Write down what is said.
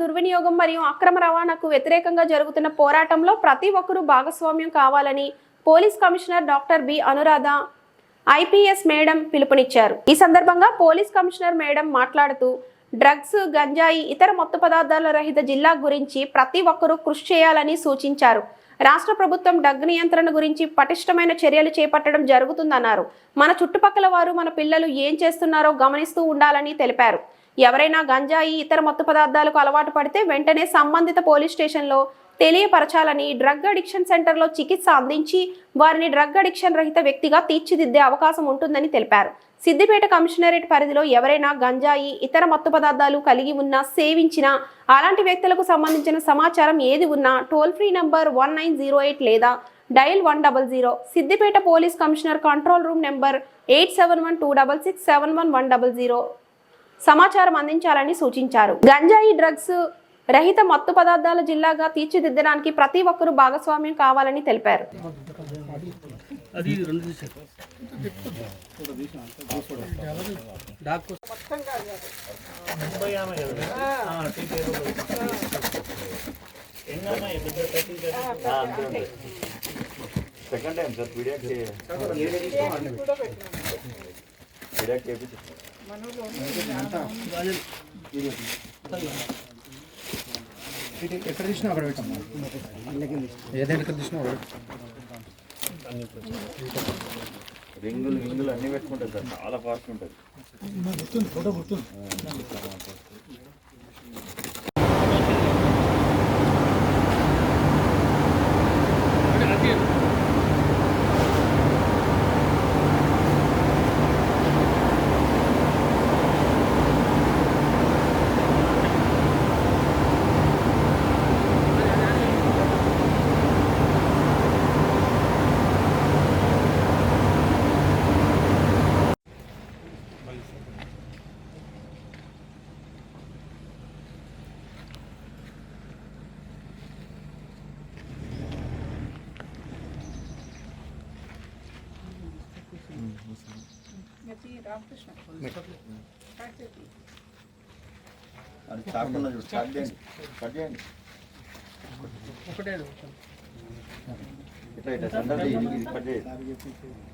దుర్వినియోగం మరియు అక్రమ రవాణాకు వ్యతిరేకంగా జరుగుతున్న పోరాటంలో ప్రతి ఒక్కరూ భాగస్వామ్యం కావాలని police commissioner doctor B. Anuradha IPS madam పిలుపునిచ్చారు. ఈ సందర్భంగా పోలీస్ కమిషనర్ మేడం మాట్లాడుతూ డ్రగ్స్ గంజాయి ఇతర మత్తు పదార్థాల రహిత జిల్లా గురించి ప్రతి ఒక్కరూ కృషి చేయాలని సూచించారు. రాష్ట్ర ప్రభుత్వం డ్రగ్ నియంత్రణ గురించి పటిష్టమైన చర్యలు చేపట్టడం జరుగుతుందన్నారు. మన చుట్టుపక్కల వారు మన పిల్లలు ఏం చేస్తున్నారో గమనిస్తూ ఉండాలని తెలిపారు. ఎవరైనా గంజాయి ఇతర మత్తు పదార్థాలకు అలవాటు పడితే వెంటనే సంబంధిత పోలీస్ స్టేషన్లో తెలియపరచాలని డ్రగ్ అడిక్షన్ సెంటర్లో చికిత్స అందించి వారిని డ్రగ్ అడిక్షన్ రహిత వ్యక్తిగా తీర్చిదిద్దే అవకాశం ఉంటుందని తెలిపారు. సిద్దిపేట కమిషనరేట్ పరిధిలో ఎవరైనా గంజాయి ఇతర మత్తు పదార్థాలు కలిగి ఉన్నా సేవించినా అలాంటి వ్యక్తులకు సంబంధించిన సమాచారం ఏది ఉన్నా toll free number one nine zero eight లేదా dial one double zero Siddipet police commissioner control room number eight seven one two double six seven one one double zero సమాచారం అందించాలని సూచించారు. గంజాయి డ్రగ్స్ రహిత మత్తు పదార్థాల జిల్లాగా తీర్చిదిద్దడానికి ప్రతి ఒక్కరూ భాగస్వామ్యం కావాలని తెలిపారు. అది రెండు తీసారు డాక్ సెకండ్ టైం సార్ పీడియాక్ పీడియాక్ చేయించి ఎక్కడ తీసినా అక్కడ పెట్టమ్మా ఏదైనా ఎక్కడ తీసినా అక్కడ పెట్టు. రింగులు రింగులు అన్నీ పెట్టుకుంటాయి సార్ చాలా ఫాస్ట్ ఉంటుంది అది చాకుండా చూడు చాట్ చేయండి కట్ చేయండి. ఒకటే ఇట్లా కట్ చేయండి